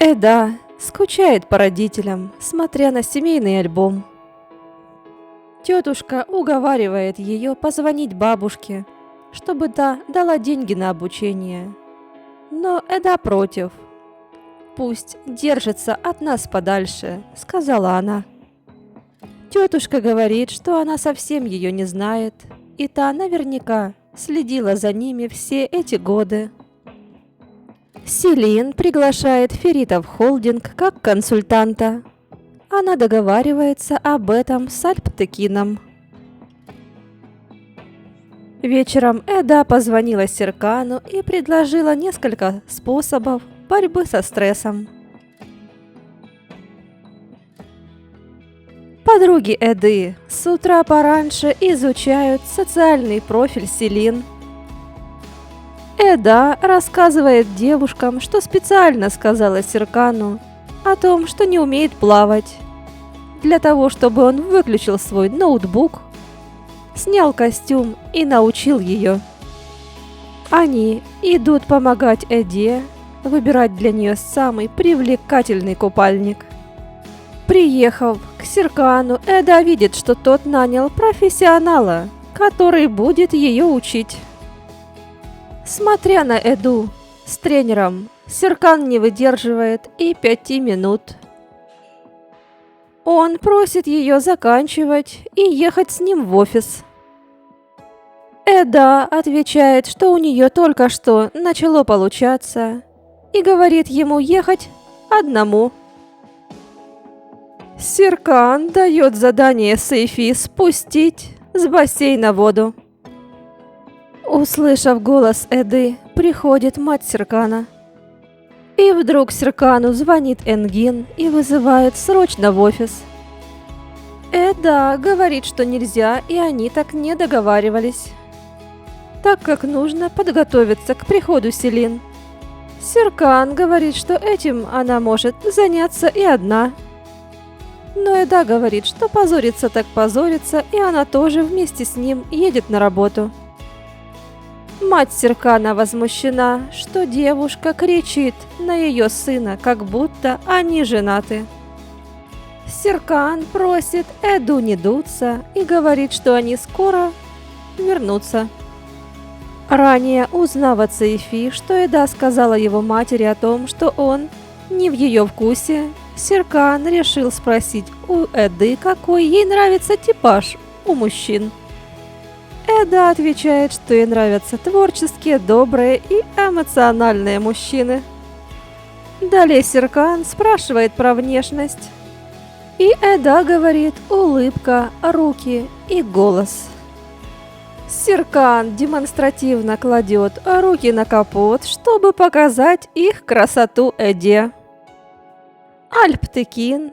Эда скучает по родителям, смотря на семейный альбом. Тетушка уговаривает ее позвонить бабушке, чтобы та дала деньги на обучение. Но Эда против. «Пусть держится от нас подальше», — сказала она. Тетушка говорит, что она совсем ее не знает, и та наверняка следила за ними все эти годы. Селин приглашает Ферита в холдинг как консультанта. Она договаривается об этом с Альптекином. Вечером Эда позвонила Серкану и предложила несколько способов борьбы со стрессом. Подруги Эды с утра пораньше изучают социальный профиль Селин. Эда рассказывает девушкам, что специально сказала Серкану о том, что не умеет плавать, для того, чтобы он выключил свой ноутбук, снял костюм и научил ее. Они идут помогать Эде выбирать для нее самый привлекательный купальник. Приехав к Серкану, Эда видит, что тот нанял профессионала, который будет ее учить. Смотря на Эду с тренером, Серкан не выдерживает и пяти минут. Он просит ее заканчивать и ехать с ним в офис. Эда отвечает, что у нее только что начало получаться, и говорит ему ехать одному. Серкан дает задание Сейфи спустить с бассейна воду. Услышав голос Эды, приходит мать Серкана. И вдруг Серкану звонит Энгин и вызывает срочно в офис. Эда говорит, что нельзя, и они так не договаривались. Так как нужно подготовиться к приходу Селин. Серкан говорит, что этим она может заняться и одна. Но Эда говорит, что позорится так позорится, и она тоже вместе с ним едет на работу. Мать Серкана возмущена, что девушка кричит на ее сына, как будто они женаты. Серкан просит Эду не дуться и говорит, что они скоро вернутся. Ранее узнав от Сейфи, что Эда сказала его матери о том, что он не в ее вкусе, Серкан решил спросить у Эды, какой ей нравится типаж у мужчин. Эда отвечает, что ей нравятся творческие, добрые и эмоциональные мужчины. Далее Серкан спрашивает про внешность. И Эда говорит улыбка, руки и голос. Серкан демонстративно кладет руки на капот, чтобы показать их красоту Эде. Альптекин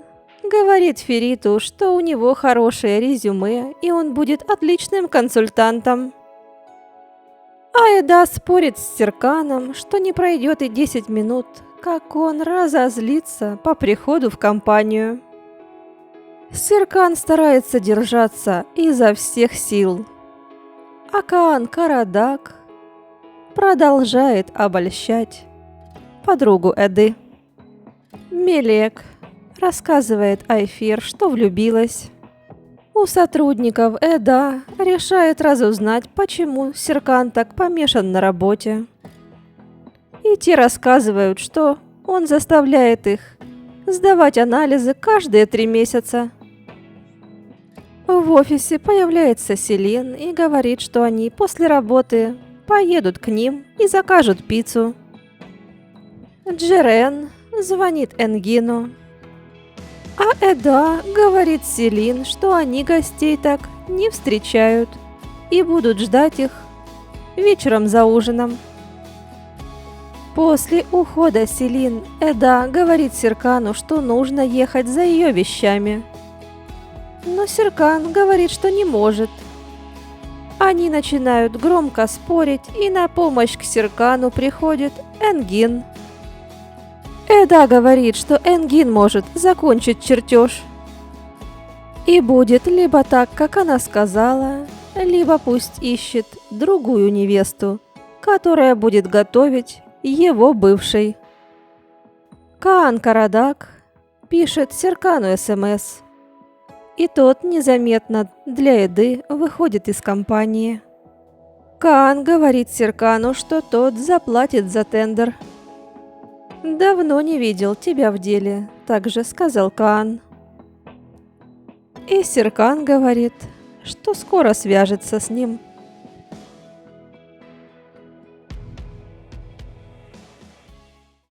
говорит Фериту, что у него хорошее резюме и он будет отличным консультантом. Айда спорит с Серканом, что не пройдет и 10 минут, как он разозлится по приходу в компанию. Серкан старается держаться изо всех сил. Акаан Карадак продолжает обольщать подругу Эды. Мелек рассказывает Айфир, что влюбилась. У сотрудников Эда решает разузнать, почему Серкан так помешан на работе. И те рассказывают, что он заставляет их сдавать анализы каждые три месяца. В офисе появляется Селин и говорит, что они после работы поедут к ним и закажут пиццу. Джерен звонит Энгину. А Эда говорит Селин, что они гостей так не встречают и будут ждать их вечером за ужином. После ухода Селин Эда говорит Серкану, что нужно ехать за ее вещами – но Серкан говорит, что не может. Они начинают громко спорить, и на помощь к Серкану приходит Энгин. Эда говорит, что Энгин может закончить чертеж. И будет либо так, как она сказала, либо пусть ищет другую невесту, которая будет готовить его бывшей. Каан Карадак пишет Серкану СМС. И тот незаметно для еды выходит из компании. Каан говорит Серкану, что тот заплатит за тендер. «Давно не видел тебя в деле», — также сказал Каан. И Серкан говорит, что скоро свяжется с ним.